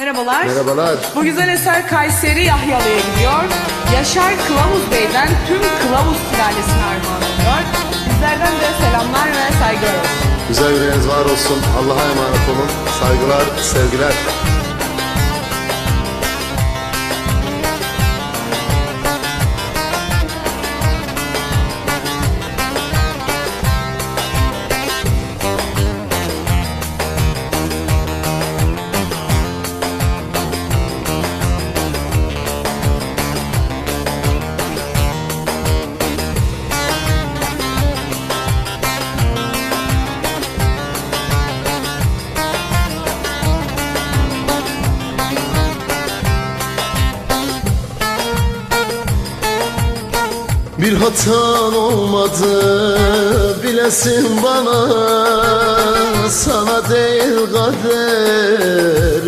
Merhabalar. Merhabalar. Bu güzel eser Kayseri Yahyalı'ya gidiyor. Yaşar Kılavuz Bey'den tüm Kılavuz sülalesine armağan. Bizlerden de selamlar ve saygılar olsun. Güzel yüreğiniz var olsun. Allah'a emanet olun. Saygılar, sevgiler. Bir hatan olmadı bilesin bana. Sana değil kader